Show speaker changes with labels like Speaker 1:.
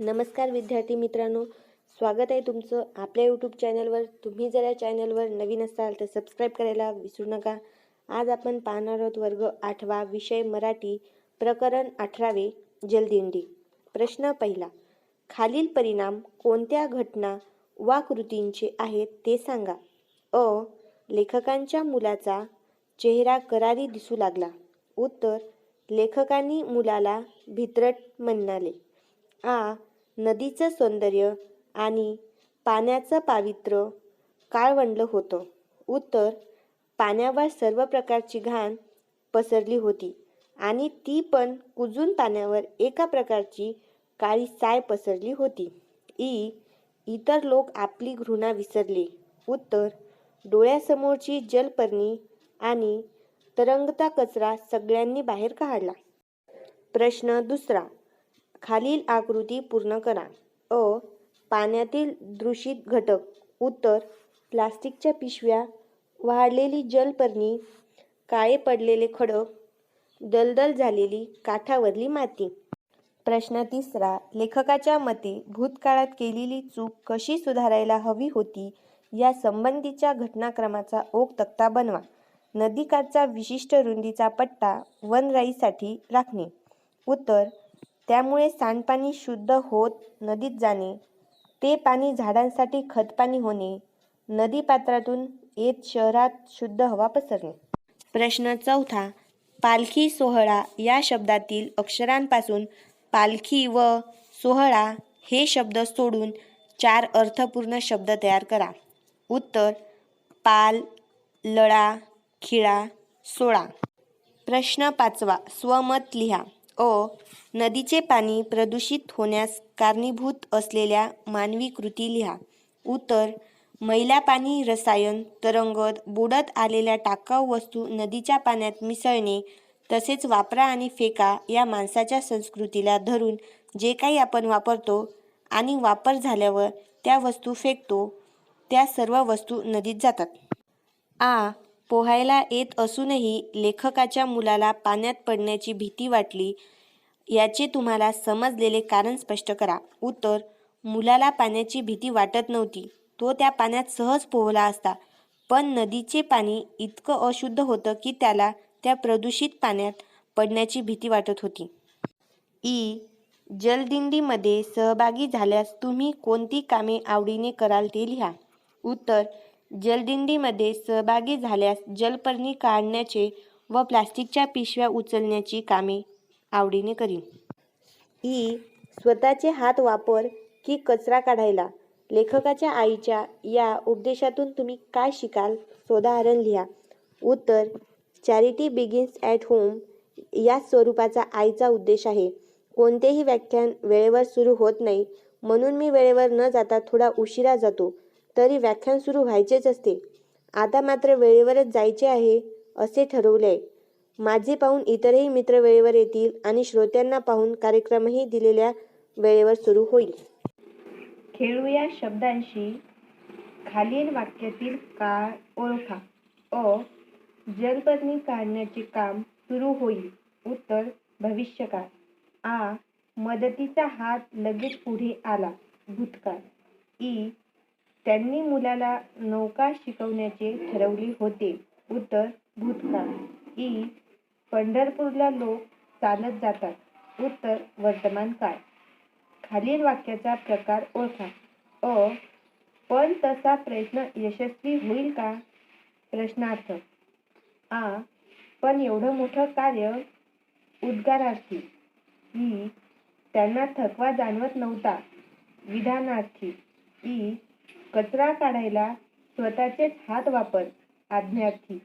Speaker 1: नमस्कार विद्यार्थी मित्रांनो. स्वागत आहे तुमचं आपल्या यूट्यूब चॅनलवर तुम्ही जर या चॅनलवर नवीन असाल तर सबस्क्राईब करायला विसरू नका. आज आपण पाहणार आहोत वर्ग आठवा विषय मराठी प्रकरण अठरावे जलदिंडी. प्रश्न पहिला. खालील परिणाम कोणत्या घटना वा कृतींचे आहेत ते सांगा. अ. लेखकांच्या मुलाचा चेहरा करारी दिसू लागला. उत्तर. लेखकांनी मुलाला भित्रट म्हणाले. आ नदीचं सौंदर्य आणि पाण्याचं पावित्र्य काळवंडलं होतं. उत्तर पाण्यावर सर्व प्रकारची घाण पसरली होती आणि ती पण कुजून पाण्यावर एका प्रकारची काळी साय पसरली होती. ई इतर लोक आपली घृणा विसरले. उत्तर डोळ्यासमोरची जलपर्णी आणि तरंगता कचरा सगळ्यांनी बाहेर काढला. प्रश्न दुसरा खालील आकृती पूर्ण करा. अ. पाण्यातील दूषित घटक. उत्तर. प्लास्टिकच्या पिशव्या. वाढलेली जलपर्णी. काळे पडलेले खडक. दलदल झालेली काठावरली माती. प्रश्न तिसरा. लेखकाच्या मते भूतकाळात केलेली चूक कशी सुधारायला हवी होती? या संबंधीच्या घटनाक्रमाचा ओघ तक्ता बनवा. नदीकाठचा विशिष्ट रुंदीचा पट्टा वनराईसाठी राखणे. उत्तर. त्यामुळे सांडपाणी शुद्ध होत नदीत जाणे ते पाणी झाडांसाठी खतपाणी होणे नदी पात्रातून येत शहरात शुद्ध हवा पसरणे. प्रश्न चौथा पालखी सोहळा या शब्दातील अक्षरांपासून पालखी व सोहळा हे शब्द सोडून चार अर्थपूर्ण शब्द तयार करा. उत्तर पाल लळा खिळा सोळा. प्रश्न पाचवा स्वमत लिहा. अ नदीचे पाणी प्रदूषित होण्यास कारणीभूत असलेल्या मानवी कृती लिहा. उत्तर मैला पाणी रसायन तरंगत बुडत आलेल्या टाकाऊ वस्तू नदीच्या पाण्यात मिसळणे तसेच वापरा आणि फेका या माणसाच्या संस्कृतीला धरून जे काही आपण वापरतो आणि वापर झाल्यावर त्या वस्तू फेकतो त्या सर्व वस्तू नदीत जातात. आ पोहायला येत असूनही लेखकाच्या मुलाला पाण्यात पडण्याची भीती वाटली याचे तुम्हाला समजलेले कारण स्पष्ट करा. उत्तर मुलाला पाण्याची भीती वाटत नव्हती. तो त्या पाण्यात सहज पोहला असता. पण नदीचे पाणी इतकं अशुद्ध होतं की त्याला त्या प्रदूषित पाण्यात पडण्याची भीती वाटत होती. ई. जलदिंडीमध्ये सहभागी झाल्यास तुम्ही कोणती कामे आवडीने कराल ते लिहा. उत्तर जलदिंडीमध्ये सहभागी झाल्यास जलपर्णी काढण्याचे व प्लास्टिकच्या पिशव्या उचलण्याची कामे आवडीने करीन. ई. स्वतःचे हात वापर की कचरा काढायला? लेखकाच्या आईच्या या उपदेशातून तुम्ही काय शिकाल? सोदाहरण लिहा. उत्तर चॅरिटी बिगिन्स ॲट होम या स्वरूपाचा आईचा उद्देश आहे. कोणतेही व्याख्यान वेळेवर सुरू होत नाही. म्हणून मी वेळेवर न जाता थोडा उशिरा जातो. तरी व्याख्यान सुरू व्हायचेच असते. आता मात्र वेळेवरच जायचे आहे असे ठरवले. आहे माझे पाहून इतरही मित्र वेळेवर येतील आणि श्रोत्यांना पाहून कार्यक्रमही दिलेल्या वेळेवर सुरू होईल. खेळू या शब्दांशी खालील वाक्यातील काळ ओळखा. अ जलपत्नी काढण्याचे काम सुरू होईल. उत्तर भविष्यकाळ. आ मदतीचा हात लगेच पुढे आला. भूतकाळ. ई त्यांनी मुलाला नौका शिकवण्याचे ठरवले होते. उत्तर भूतकाळ. ई पंढरपूरला लोक चालत जातात. उत्तर वर्तमान काळ. खालील वाक्याचा प्रकार ओळखा. अ पण तसा प्रयत्न यशस्वी होईल का? प्रश्नार्थ. आ पण एवढं मोठं कार्य उद्गारार्थी. ई त्यांना थकवा जाणवत नव्हता. विधानार्थी. ई कचरा काढायला स्वतःचेच हात वापर आज्ञार्थी.